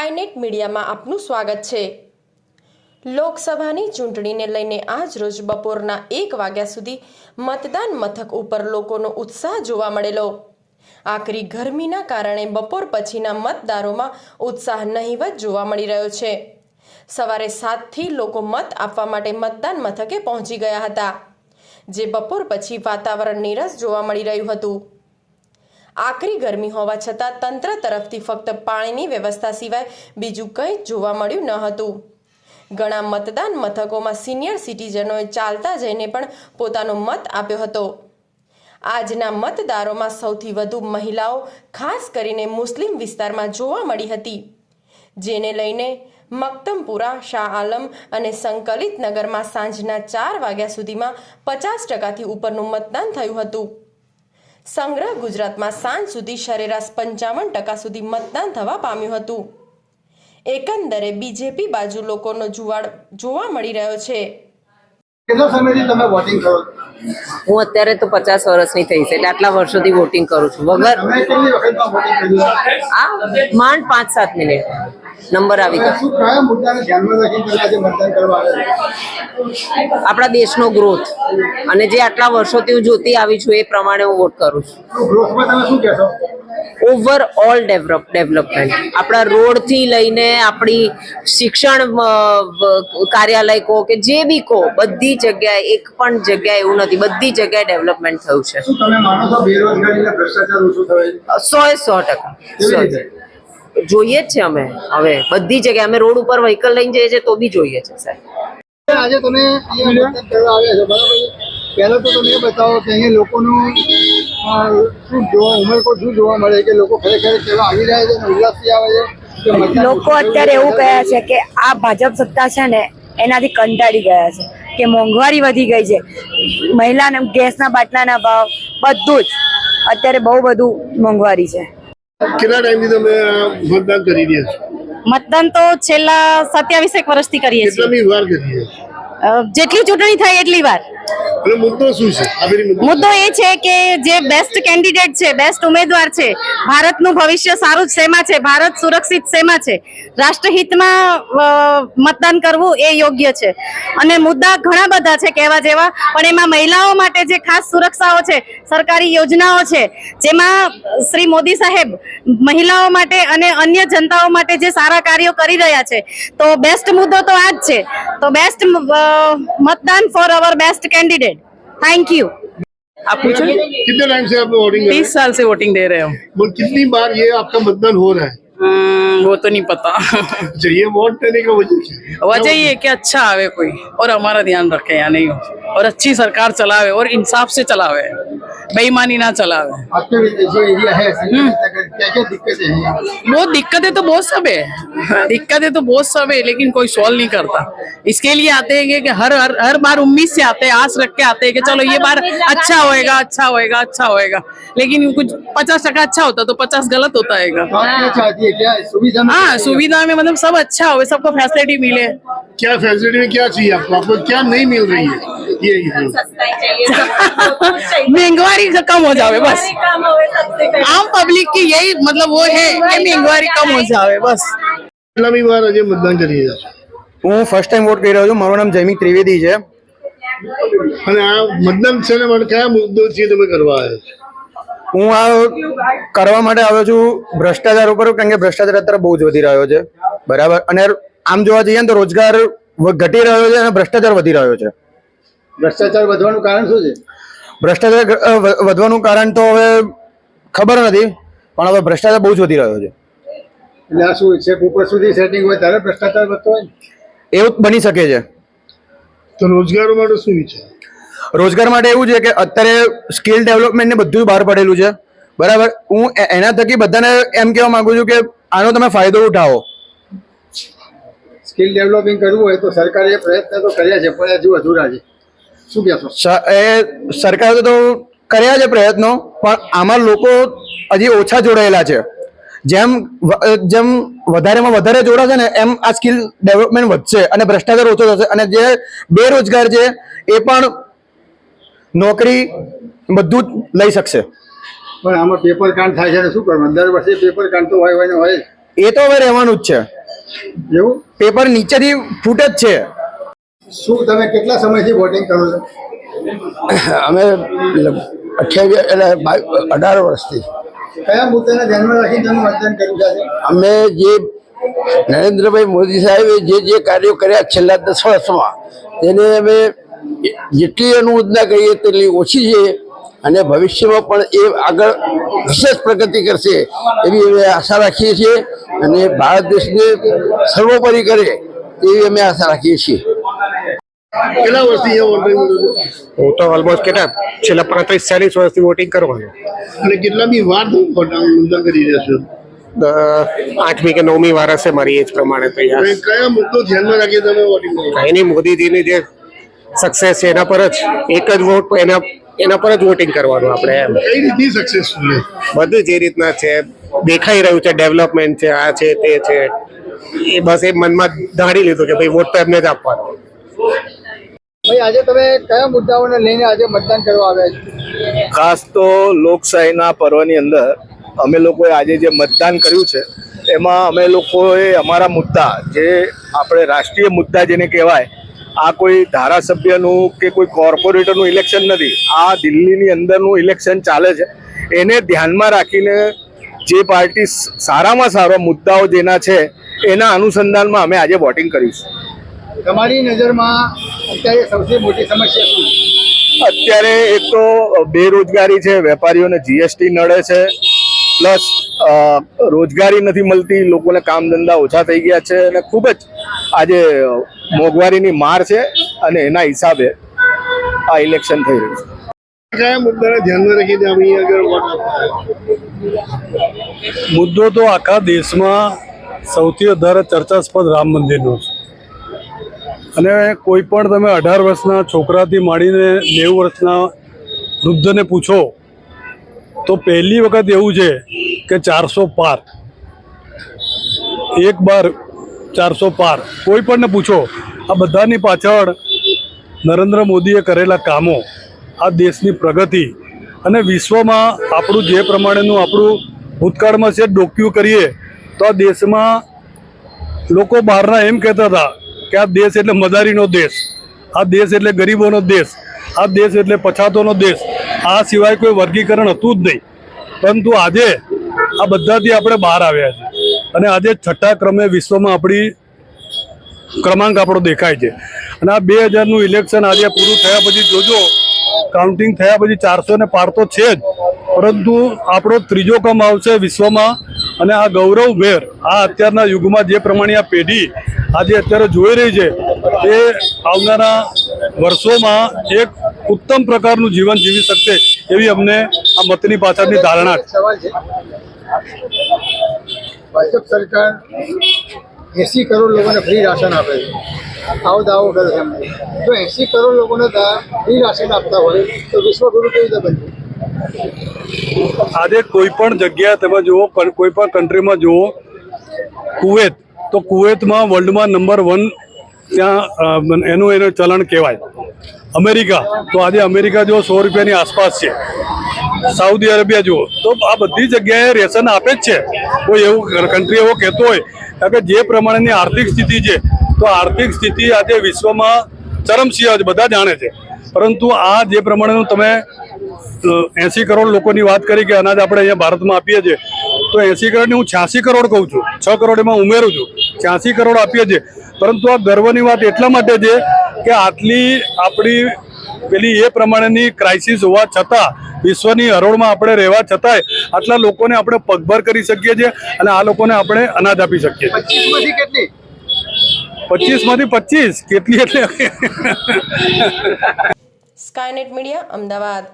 Skynet મીડિયામાં આપનું સ્વાગત છે. લોકસભાની ચૂંટણીને લઈને આજ રોજ બપોરના એક વાગ્યા સુધી મતદાન મથક ઉપર લોકોનો ઉત્સાહ જોવા મળેલો. આકરી ગરમીના કારણે બપોર પછીના મતદારોમાં ઉત્સાહ નહીવત જોવા મળી રહ્યો છે. સવારે સાતથી લોકો મત આપવા માટે મતદાન મથકે પહોંચી ગયા હતા, જે બપોર પછી વાતાવરણ નીરસ જોવા મળી રહ્યું હતું. આકરી ગરમી હોવા છતાં તંત્ર તરફથી ફક્ત પાણીની વ્યવસ્થા સિવાય બીજું કંઈ જોવા મળ્યું ન હતું. ઘણા મતદાન મથકોમાં સિનિયર સિટીઝનોએ ચાલતા જઈને પણ પોતાનો મત આપ્યો હતો. આજના મતદારોમાં સૌથી વધુ મહિલાઓ, ખાસ કરીને મુસ્લિમ વિસ્તારમાં જોવા મળી હતી. જેને લઈને મક્તમપુરા, શાહ આલમ અને સંકલિત નગરમાં સાંજના ચાર વાગ્યા સુધીમાં પચાસ ટકાથી ઉપરનું મતદાન થયું હતું. સંગ્રહ ગુજરાતમાં સાંજ સુધી સરેરાશ પંચાવન ટકા સુધી મતદાન થવા પામ્યું હતું. એકંદરે બીજેપી બાજુ લોકોનો જુવાળ જોવા મળી રહ્યો છે. કેટલો સમયથી તમે વોટિંગ કરો હું અત્યારે તો પચાસ વર્ષની થઈ છે એટલે આટલા વર્ષોથી વોટિંગ કરું છું. વગર આ માંડ પાંચ સાત મિનિટ. નંબર આવી ગયો? આપણા દેશનો ગ્રોથ અને જે આટલા વર્ષોથી હું જોતી આવી છું એ પ્રમાણે હું વોટ કરું છું. ગ્રોથમાં તમે શું કહેશો? ઓવરઓલ ડેવલપ ડેવલપમેન્ટ આપણા રોડથી લઈને આપણી શિક્ષણ કાર્યાલય કહો કે જે બી કહો બધી જગ્યાએ એક પણ જગ્યાએ એવું નથી બધી જગ્યાએ ડેવલપમેન્ટ થયું છે શું તમે માનો છો બેરોજગારી અને ભ્રષ્ટાચાર ઓછું થયો છે? સો એ સો ટકા? જોઈએ જ છે અમે હવે બધી જગ્યાએ અમે રોડ ઉપર વ્હીકલ લઈને જઈએ છીએ તો બી જોઈએ છે સાહેબ આજે તમે અહીંયા આવ્યા છો બરાબર છે? તો તમે બતાવો કે અહીંયા લોકોનું શું જોવા ઉમરકો શું જોવા મળે? કે લોકો ખરેખર કેવા આવી રહ્યા છે અને ઉલ્લાસથી આવે છે? લોકો અત્યારે એવું? કહે છે કે આ ભાજપ સત્તા છે ને એનાથી કંટાળી ગયા છે કે મોંઘવારી વધી ગઈ છે. મહિલાને ગેસના બાટલાના ભાવ બધું જ. અત્યારે બહુ બધું મોંઘવારી છે. કેટલા ટાઈમથી તમે મતદાન કરી રહ્યા છો? મતદાન તો છેલ્લા સત્યાવીસેક વર્ષથી કરીએ છીએ. જેટલી ચૂંટણી થાય એટલી વાર. મુદ્દો શું છે? મુદ્દો મુદ્દો એ છે કે જે બેસ્ટ કેન્ડિડેટ છે બેસ્ટ ઉમેદવાર છે ભારતનું ભવિષ્ય સારું જ શેમાં છે? ભારત સુરક્ષિત શેમાં છે? રાષ્ટ્રહિતમાં મતદાન કરવું એ યોગ્ય છે. અને મુદ્દા ઘણા બધા છે કહેવા જેવા પણ એમાં મહિલાઓ માટે જે ખાસ સુરક્ષાઓ છે સરકારી યોજનાઓ છે જેમાં શ્રી મોદી સાહેબ મહિલાઓ માટે અને અન્ય જનતાઓ માટે જે સારા કાર્યો કરી રહ્યા છે તો બેસ્ટ મુદ્દો તો આ જ છે. તો બેસ્ટ મતદાન for our best candidate thank you आप पूछो कितने टाइम से आप वोटिंग तीस साल से वोटिंग दे रहे हो कितनी बार ये आपका मतदान हो रहा है वो तो नहीं पता। अच्छा ये वोट देने का वजह है? वजह ये है कि अच्छा आवे कोई और हमारा ध्यान रखे या नहीं हो। और अच्छी सरकार चलावे और इंसाफ से चलावे बेईमानी ना चलावे। आपके जो एरिया है क्या क्या दिक्कतें हैं? यहाँ? वो दिक्कतें तो बहुत सब है। दिक्कतें तो बहुत सब है लेकिन कोई सॉल्व नहीं करता। इसके लिए आते हैं कि हर हर हर बार उम्मीद से आते हैं आस रख के आते हैं कि चलो ये बार अच्छा होएगा अच्छा होएगा अच्छा होएगा। लेकिन कुछ पचास टका अच्छा होता तो पचास गलत होता है तो चाहती है क्या सुविधा में हाँ क्या चाहिए? सुविधा में मतलब सब अच्छा हो सबको फैसिलिटी मिले क्या फैसिलिटी में क्या चाहिए आपको आपको क्या नहीं मिल रही है ये ये महंगाई से कम हो जावे बस आम पब्लिक की यही मतलब वो है कि महंगाई कम हो जावे बस કેટલામી વાર આજે મતદાન કરી રહ્યા છો હું ફર્સ્ટ ટાઈમ વોટ કરી રહ્યો છું મારું નામ જયમિક ત્રિવેદી છે અને આ મતદાન છે ને માટે કયા મુદ્દો છે તમે કરવા આવ્યા છો હું આ કરવા માટે આવ્યો છું ભ્રષ્ટાચાર ઉપર કારણ કે ભ્રષ્ટાચાર અત્યારે બહુ જ વધી રહ્યો છે. બરાબર? અને આમ જોવા જઈએ ને તો રોજગાર ઘટી રહ્યો છે અને ભ્રષ્ટાચાર વધી રહ્યો છે. ભ્રષ્ટાચાર વધવાનું કારણ શું છે? ભ્રષ્ટાચાર વધવાનું કારણ તો હવે ખબર નથી પણ હવે ભ્રષ્ટાચાર બહુ જ વધી રહ્યો છે. એટલે આ શું છે ઉપર સુધી સેટિંગ હોય ત્યારે ભ્રષ્ટાચાર વધતો હોય? એવું બની શકે છે. તો રોજગારો માટે શું વિચાર? રોજગાર માટે એવું છે કે અત્યારે સ્કિલ ડેવલપમેન્ટને બધું બહાર પડેલું છે. બરાબર? હું એના થકી બધાને એમ કહેવા માગું છું કે આનો તમે ફાયદો ઉઠાવો. સ્કિલ ડેવલપિંગ કરવું હોય તો સરકારે પ્રયત્ન તો કર્યા છે પણ હજુ અધૂરા છે. શું કહેશો? એ સરકારે તો કર્યા છે પ્રયત્નો પણ આમાં લોકો હજી ઓછા જોડાયેલા છે. જેમ જેમ વધારેમાં વધારે જોડાશે ને એમ આ સ્કિલ ડેવલપમેન્ટ વધશે અને ભ્રષ્ટાચાર ઓછો થશે. અને જે બેરોજગાર છે એ પણ નોકરી બધું જ લઈ શકશે. પણ આમાં પેપર કાંડ થાય છે ને શું કરવાનું? દર વર્ષે પેપર કાંડ તો હોય હોય ને હોય એ તો હવે રહેવાનું જ છે. એવું? પેપર નીચેથી ફૂટ જ છે. શું તમે કેટલા સમયથી વોટિંગ કરો છો? અમે અઠ્યાવીસ એટલે અઢાર વર્ષથી. કયા મુદ્દાને ધ્યાનમાં રાખીને તમે મતદાન કર્યું છે અમે જે નરેન્દ્રભાઈ મોદી સાહેબે જે જે કાર્યો કર્યા છેલ્લા દસ વર્ષમાં તેને અમે જેટલી અનુમોદના કરીએ તેટલી ઓછી છે અને ભવિષ્યમાં પણ એ આગળ વિશેષ પ્રગતિ કરશે એવી અમે આશા રાખીએ છીએ અને ભારત દેશને સર્વોપરી કરે એવી અમે આશા રાખીએ છીએ. કેટલા વર્ષથી હું તો ઓલમોસ્ટ કેટલા છેલ્લા પાંત્રીસ ચાલીસ વર્ષથી વોટિંગ કરવાનું. અને કેટલા બી વાર કરી રહ્યા છો? આઠમી કે નવમી વાર હશે મારી એજ પ્રમાણે તો યાર. કયા મુદ્દો ધ્યાનમાં રાખીએ તમે વોટિંગ કરો કઈ નહીં મોદીજીની જે સક્સેસ છે એના પર જ એક જ વોટ એના એના પર જ વોટિંગ કરવાનું આપણે એમ. કઈ રીતની સક્સેસફુલ બધું જે રીતના છે. દેખાઈ રહ્યું છે ડેવલપમેન્ટ છે આ છે તે છે. એ બસ એ મનમાં ધારી લીધું કે ભાઈ વોટ તો એમને જ આપવાનો. ભાઈ આજે તમે કયા મુદ્દાઓને લઈને આજે મતદાન કરવા આવ્યા છો? ખાસ તો લોકશાહીના પર્વની અંદર અમે લોકોએ આજે જે મતદાન કર્યું છે એમાં અમે લોકોએ અમારા મુદ્દા જે આપણે રાષ્ટ્રીય મુદ્દા જેને કહેવાય આ કોઈ ધારાસભ્યનું કે કોઈ કોર્પોરેટરનું ઇલેક્શન નથી. આ દિલ્હીની અંદરનું ઇલેક્શન ચાલે છે. એને ધ્યાનમાં રાખીને જે પાર્ટી સારામાં સારા મુદ્દાઓ જેના છે એના અનુસંધાનમાં અમે આજે વોટિંગ કર્યું તમારી નજરમાં અત્યારે સૌથી મોટી સમસ્યા શું? અત્યારે એક તો બેરોજગારી છે વેપારીઓને જીએસટી નડે છે પ્લસ રોજગારી નથી મળતી લોકોને કામ ધંધા ઓછા થઈ ગયા છે અને ખૂબ જ આજે મોંઘવારીની માર છે અને એના હિસાબે આ ઇલેક્શન થઈ રહ્યું છે. કયા મુદ્દાને ધ્યાનમાં રાખીને અમે આગળ વોટ મુદ્દો તો આખા દેશમાં સૌથી વધારે ચર્ચાસ્પદ રામ મંદિરનો છે. અને કોઈ પણ તમે અઢાર વર્ષના છોકરાથી માંડીને નેવું વર્ષના વૃદ્ધને પૂછો તો પહેલી વખત એવું છે કે ચારસો પાર એક બાર ચારસો પાર. કોઈ પણને પૂછો, આ બધાની પાછળ નરેન્દ્ર મોદીએ કરેલા કામો, આ દેશની પ્રગતિ અને વિશ્વમાં આપણું જે પ્રમાણેનું આપણું ભૂતકાળમાં છે ડોક્યુ કરીએ, તો આ દેશમાં લોકો બહારના એમ કહેતા હતા કે આ દેશ એટલે મદારીનો દેશ, આ દેશ એટલે ગરીબોનો દેશ, આ દેશ એટલે પછાતોનો દેશ. આ સિવાય કોઈ વર્ગીકરણ હતું જ નહીં. પરંતુ આજે આ બધાથી આપણે બહાર આવ્યા છે અને આજે છઠ્ઠા ક્રમે વિશ્વમાં આપણી ક્રમાંક આપણો દેખાય છે. અને આ બે હજારનું ઇલેક્શન આજે પૂરું થયા પછી જોજો કાઉન્ટિંગ થયા પછી ચારસો ને પાર તો છે જ. પરંતુ આપણો ત્રીજો ક્રમ આવશે વિશ્વમાં. અને આ ગૌરવ ભેર આ અત્યારના યુગમાં જે પ્રમાણે આ પેઢી આજે અત્યારે જોઈ રહી છે, એ આવનારા વર્ષોમાં એક ઉત્તમ પ્રકારનું જીવન જીવી શકશે એવી અમને આ મતની પાછળની ધારણા છે. ભાજપ સરકાર એસી કરોડ લોકોને ફ્રી રાશન આપે છે. આવો દાવો કરે છે. જો એસી કરોડ લોકોને ફ્રી રાશન આપતા હોય, તો વિશ્વગુરુ કેવી રીતે બનશે? આજે કોઈ પણ જગ્યા તમે જુઓ કોઈ પણ કન્ટ્રીમાં જુઓ, કુવેત, તો કુવેતમાં વર્લ્ડમાં નંબર વન ત્યાં એનું એનું ચલણ કહેવાય. અમેરિકા, તો આજે અમેરિકા જો સો રૂપિયાની આસપાસ છે સાઉદી અરેબિયા જુઓ, તો આ બધી જગ્યાએ રેશન આપે જ છે. કોઈ એવું કન્ટ્રી એવો કહેતો હોય કે જે પ્રમાણેની આર્થિક સ્થિતિ છે, તો આર્થિક સ્થિતિ આજે વિશ્વમાં ચરમસિંહ બધા જાણે છે. પરંતુ આ જે પ્રમાણેનું તમે એસી કરોડ લોકોની વાત કરી કે અનાજ આપણે અહીંયા ભારતમાં આપીએ છીએ, તો એસી કરોડની હું છ્યાસી કરોડ કહું છું. છ કરોડ એમાં ઉમેરું છું. છ્યાસી કરોડ આપીએ છીએ. પરંતુ આ ગર્વની વાત એટલા માટે છે કે આટલી આપણી પેલી એ પ્રમાણેની ક્રાઇસિસ હોવા છતાં વિશ્વની હરોળમાં આપણે રહેવા છતાંય આટલા લોકોને આપણે પગભર કરી શકીએ છીએ અને આ લોકોને આપણે અનાજ આપી શકીએ છીએ. કેટલી? પચીસમાંથી પચીસ. કેટલી એટલે? Skynet media Ahmedabad.